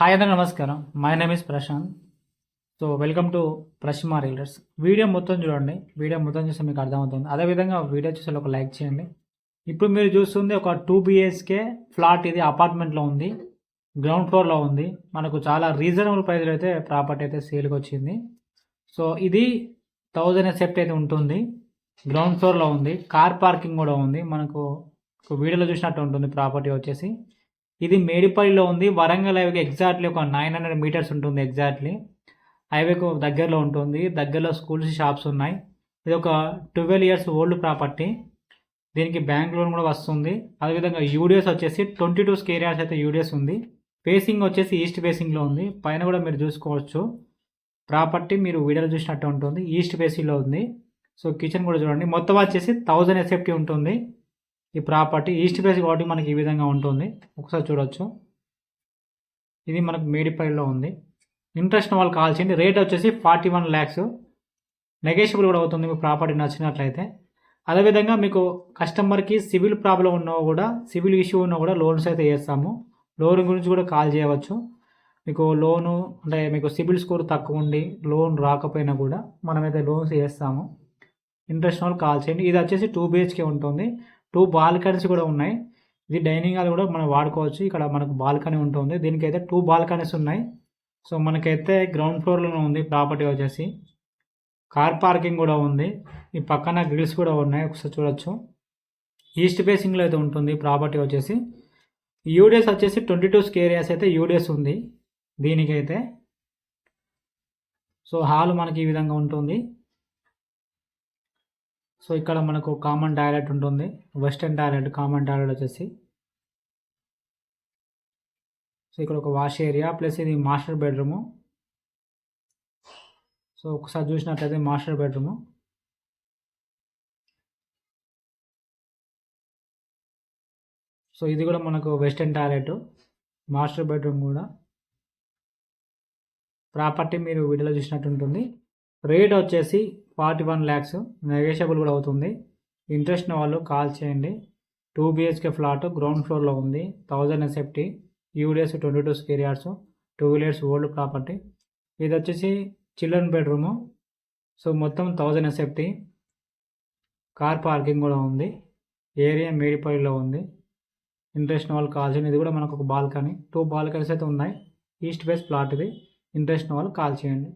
Hi అందరూ నమస్కారం. My name is Prashant so welcome to Prashma reelers video మొత్తం చూడండి. వీడియో మొత్తం చూస్తే మీకు అర్థమవుతుంది. అదేవిధంగా వీడియో చూసే ఒక లైక్ చేయండి. ఇప్పుడు మీరు చూస్తుంది ఒక టూ బిహెచ్కే ఫ్లాట్ ఇది అపార్ట్మెంట్లో ఉంది. గ్రౌండ్ ఫ్లోర్లో ఉంది. మనకు చాలా రీజనబుల్ ప్రైస్లో అయితే ప్రాపర్టీ అయితే సేల్కి వచ్చింది. సో ఇది థౌజండ్ ఎసెప్ట్ అయితే ఉంటుంది. గ్రౌండ్ ఫ్లోర్లో ఉంది. కార్ పార్కింగ్ కూడా ఉంది. మనకు వీడియోలో చూసినట్టు ఉంటుంది ప్రాపర్టీ వచ్చేసి. ఇది మేడిపల్లిలో ఉంది. వరంగల్ హైవేకి ఎగ్జాక్ట్లీ ఒక నైన్ హండ్రెడ్ మీటర్స్ ఉంటుంది ఎగ్జాక్ట్లీ హైవేకు దగ్గరలో ఉంటుంది. దగ్గరలో స్కూల్స్ షాప్స్ ఉన్నాయి. ఇది ఒక ట్వెల్వ్ ఇయర్స్ ఓల్డ్ ప్రాపర్టీ దీనికి బ్యాంక్ లోన్ కూడా వస్తుంది. అదేవిధంగా యూడిఎస్ వచ్చేసి ట్వంటీ టూ స్కేర్ యార్డ్స్ అయితే యూడిఎస్ ఉంది. ఫేసింగ్ వచ్చేసి ఈస్ట్ ఫేసింగ్లో ఉంది. పైన కూడా మీరు చూసుకోవచ్చు. ప్రాపర్టీ మీరు వీడియోలో చూసినట్టు ఉంటుంది. ఈస్ట్ ఫేసింగ్లో ఉంది. సో కిచెన్ కూడా చూడండి. మొత్తం వచ్చేసి థౌజండ్ ఎస్ఎఫ్టీ ఉంటుంది. ఈ ప్రాపర్టీ ఈస్ట్ ఫేస్ కాబట్టి మనకి ఈ విధంగా ఉంటుంది. ఒకసారి చూడొచ్చు. ఇది మనకు మేడిపల్లిలో ఉంది. ఇంట్రెస్ట్ వాళ్ళు కాల్ చేయండి. రేట్ వచ్చేసి ఫార్టీ వన్ ల్యాక్స్. నెగోషియబుల్ కూడా అవుతుంది మీకు ప్రాపర్టీ నచ్చినట్లయితే. అదేవిధంగా మీకు కస్టమర్కి సివిల్ ప్రాబ్లం ఉన్నా కూడా సివిల్ ఇష్యూ ఉన్నా కూడా లోన్స్ అయితే చేస్తాము లోన్ గురించి కూడా కాల్ చేయవచ్చు. మీకు లోను అంటే మీకు సిబిల్ స్కోర్ తక్కువ ఉండి లోన్ రాకపోయినా కూడా మనమైతే లోన్స్ చేస్తాము ఇంట్రెస్ట్ వాళ్ళు కాల్ చేయండి. ఇది వచ్చేసి టూ బిహెచ్కే ఉంటుంది. టూ బాల్కనీస్ కూడా ఉన్నాయి. ఇది డైనింగ్ హాల్ కూడా మనం వాడుకోవచ్చు. ఇక్కడ మనకు బాల్కనీ ఉంటుంది. దీనికైతే టూ బాల్కనీస్ ఉన్నాయి. సో మనకైతే గ్రౌండ్ ఫ్లోర్లోనే ఉంది ప్రాపర్టీ వచ్చేసి. కార్ పార్కింగ్ కూడా ఉంది. ఈ పక్కన గ్రిల్స్ కూడా ఉన్నాయి. ఒకసారి చూడొచ్చు. ఈస్ట్ ఫేసింగ్లో అయితే ఉంటుంది ప్రాపర్టీ వచ్చేసి. యూడిఎస్ వచ్చేసి ట్వంటీ టూ స్కేరియాస్ అయితే యూడిఎస్ ఉంది దీనికైతే. సో హాల్ మనకి ఈ విధంగా ఉంటుంది. సో ఇక్కడ మనకు కామన్ టాయిలెట్ ఉంటుంది. వెస్టర్న్ టాయిలెట్ కామన్ టాయిలెట్ వచ్చేసి సో ఇక్కడ ఒక వాష్ ఏరియా ప్లస్ ఇది మాస్టర్ బెడ్రూము సో ఒకసారి చూసినట్లయితే మాస్టర్ బెడ్రూము సో ఇది కూడా మనకు వెస్టర్న్ టాయిలెట్ మాస్టర్ బెడ్రూమ్ కూడా. ప్రాపర్టీ మీరు వీడియోలో చూసినట్టు ఉంటుంది. రేట్ వచ్చేసి ఫార్టీ వన్ ల్యాక్స్. నెగోషియబుల్ కూడా అవుతుంది. ఇంట్రెస్ట్ వాళ్ళు కాల్ చేయండి. టూ బిహెచ్కే ఫ్లాట్ గ్రౌండ్ ఫ్లోర్లో ఉంది. Thousand SFT UDS twenty two square yards two wheelers old property. ఇది వచ్చేసి చిల్డ్రన్ బెడ్రూము. సో మొత్తం థౌజండ్ ఎస్ఎఫ్టీ కార్ పార్కింగ్ కూడా ఉంది. ఏరియా మేడిపల్లిలో ఉంది. ఇంట్రెస్ట్ వాళ్ళు కాల్ చేయండి. ఇది కూడా మనకు ఒక బాల్కనీ. టూ బాల్కనీస్ అయితే ఉన్నాయి. ఈస్ట్ బేస్ ప్లాట్ ఇది. ఇంట్రెస్ట్ వాళ్ళు కాల్ చేయండి.